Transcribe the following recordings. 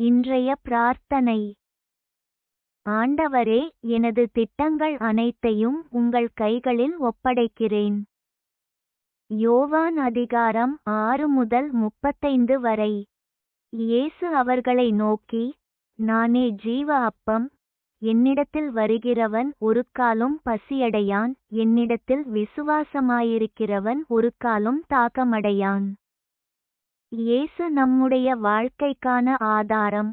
இன்றைய பிரார்த்தனை. ஆண்டவரே எனது திட்டங்கள் அனைத்தையும் உங்கள் கைகளில் ஒப்படைக்கிறேன். யோவான் அதிகாரம் ஆறு முதல் முப்பத்தைந்து வரை. இயேசு அவர்களை நோக்கி நானே ஜீவ அப்பம். என்னிடத்தில் வருகிறவன் ஒரு காலும் பசியடையான். என்னிடத்தில் விசுவாசமாயிருக்கிறவன் ஒரு காலும் தாக்கமடையான். இயேசு நம்முடைய வாழ்க்கைக்கான ஆதாரம்.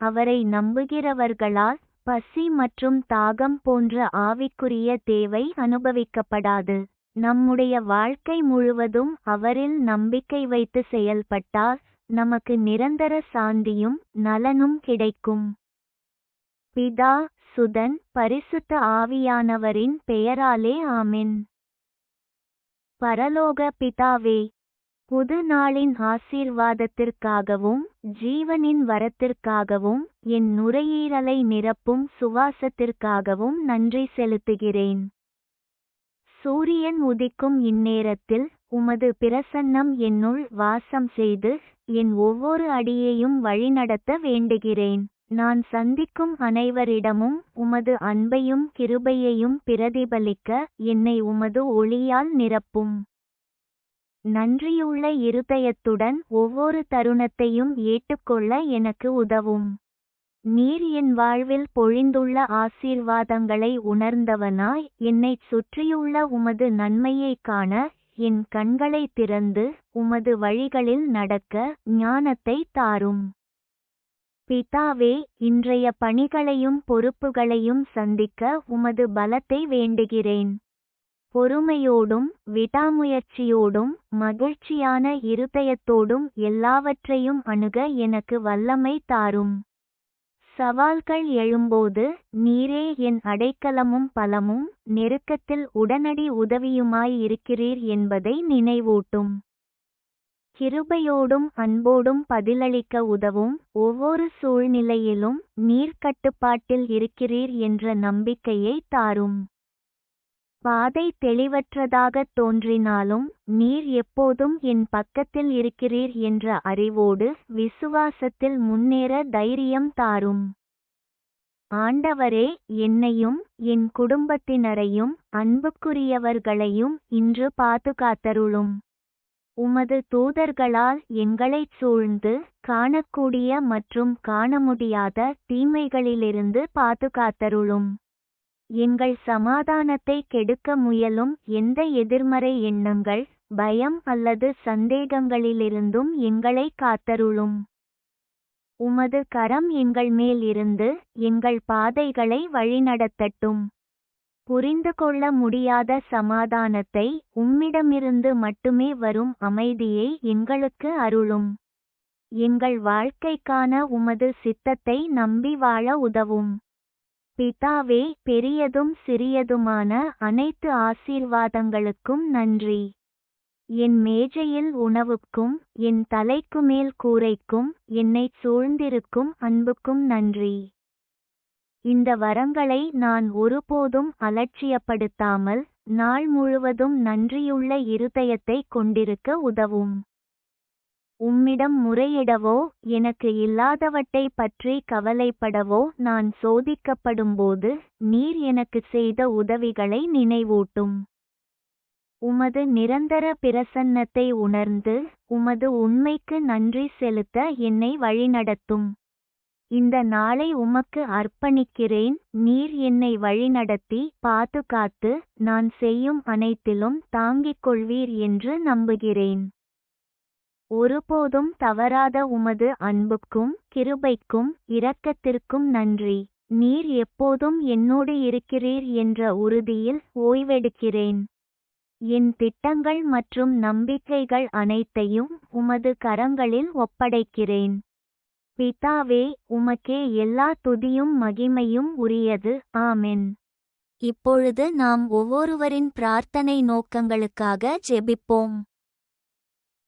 அவரை நம்புகிறவர்களால் பசி மற்றும் தாகம் போன்ற ஆவிக்குரிய தேவை அனுபவிக்கப்படாது. நம்முடைய வாழ்க்கை முழுவதும் அவரில் நம்பிக்கை வைத்து செயல்பட்டால் நமக்கு நிரந்தர சாந்தியும் நலனும் கிடைக்கும். பிதா சுதன் பரிசுத்த ஆவியானவரின் பெயராலே ஆமின். பரலோக பிதாவே புது நாளின் ஆசீர்வாதத்திற்காகவும் ஜீவனின் வரத்திற்காகவும் என் நுரையீரலை நிரப்பும் சுவாசத்திற்காகவும் நன்றி செலுத்துகிறேன். சூரியன் உதிக்கும் இந்நேரத்தில் உமது பிரசன்னம் என்னுள் வாசம் செய்து என் ஒவ்வொரு அடியையும் வழிநடத்த வேண்டுகிறேன். நான் சந்திக்கும் அனைவரிடமும் உமது அன்பையும் கிருபையையும் பிரதிபலிக்க என்னை உமது ஒளியால் நிரப்பும். நன்றியுள்ள இருதயத்துடன் ஒவ்வொரு தருணத்தையும் ஏற்றுக்கொள்ள எனக்கு உதவும். நீர் என் வாழ்வில் பொழிந்துள்ள ஆசீர்வாதங்களை உணர்ந்தவனாய் என்னைச் சுற்றியுள்ள உமது நன்மையைக் காண என் கண்களை திறந்து உமது வழிகளில் நடக்க ஞானத்தை தாரும். பிதாவே இன்றைய பணிகளையும் பொறுப்புகளையும் சந்திக்க உமது பலத்தை வேண்டுகிறேன். பொறுமையோடும் விடாமுயற்சியோடும் மகிழ்ச்சியான இருதயத்தோடும் எல்லாவற்றையும் அணுக எனக்கு வல்லமை தாரும். சவால்கள் எழும்போது நீரே என் அடைக்கலமும் பலமும் நெருக்கத்தில் உடனடி உதவியுமாய் இருக்கிறீர் என்பதை நினைவூட்டும். கிருபையோடும் அன்போடும் பதிலளிக்க உதவும் ஒவ்வொரு சூழ்நிலையிலும் நீர் கட்டுப்பாட்டில் இருக்கிறீர் என்ற நம்பிக்கையை தாரும். பாதை தெளிவற்றதாகத் தோன்றினாலும் நீர் எப்போதும் என் பக்கத்தில் இருக்கிறீர் என்ற அறிவோடு விசுவாசத்தில் முன்னேற தைரியம் தாரும். ஆண்டவரே என்னையும் என் குடும்பத்தினரையும் அன்புக்குரியவர்களையும் இன்று பாதுகாத்தருளும். உமது தூதர்களால் எங்களைச் சூழ்ந்து காணக்கூடிய மற்றும் காண முடியாத தீமைகளிலிருந்து பாதுகாத்தருளும். எங்கள் சமாதானத்தை கெடுக்க முயலும் எந்த எதிர்மறை எண்ணங்கள் பயம் அல்லது சந்தேகங்களிலிருந்தும் எங்களை காத்தருளும். உமது கரம் எங்கள் மேல் இருந்து எங்கள் பாதைகளை வழிநடத்தட்டும். புரிந்து கொள்ள முடியாத சமாதானத்தை உம்மிடமிருந்து மட்டுமே வரும் அமைதியை எங்களுக்கு அருளும். எங்கள் வாழ்க்கைக்கான உமது சித்தத்தை நம்பி வாழ உதவும். பிதாவே பெரியதும் சிறியதுமான அனைத்து ஆசீர்வாதங்களுக்கும் நன்றி. என் மேஜையில் உணவுக்கும் என் தலைக்கு மேல் கூரைக்கும் என்னைச் சூழ்ந்திருக்கும் அன்புக்கும் நன்றி. இந்த வரங்களை நான் ஒருபோதும் அலட்சியப்படுத்தாமல் நாள் முழுவதும் நன்றியுள்ள இருதயத்தை கொண்டிருக்க உதவும். உம்மிடம் முறையிடவோ எனக்கு இல்லாதவற்றை பற்றி கவலைப்படவோ நான் சோதிக்கப்படும்போது நீர் எனக்கு செய்த உதவிகளை நினைவூட்டும். உமது நிரந்தர பிரசன்னத்தை உணர்ந்து உமது உண்மைக்கு நன்றி செலுத்த என்னை வழிநடத்தும். இந்த நாளை உமக்கு அர்ப்பணிக்கிறேன் நீர் என்னை வழிநடத்தி பாதுகாத்து நான் செய்யும் அனைத்திலும் தாங்கிக் கொள்வீர் என்று நம்புகிறேன். ஒருபோதும் தவறாத உமது அன்புக்கும் கிருபைக்கும் இரக்கத்திற்கும் நன்றி. நீர் எப்போதும் என்னோடு இருக்கிறீர் என்ற உறுதியில் ஓய்வெடுக்கிறேன். என் திட்டங்கள் மற்றும் நம்பிக்கைகள் அனைத்தையும் உமது கரங்களில் ஒப்படைக்கிறேன். பிதாவே உமக்கே எல்லா துதியும் மகிமையும் உரியது. ஆமென். இப்பொழுது நாம் ஒவ்வொருவரின் பிரார்த்தனை நோக்கங்களுக்காக ஜெபிப்போம்.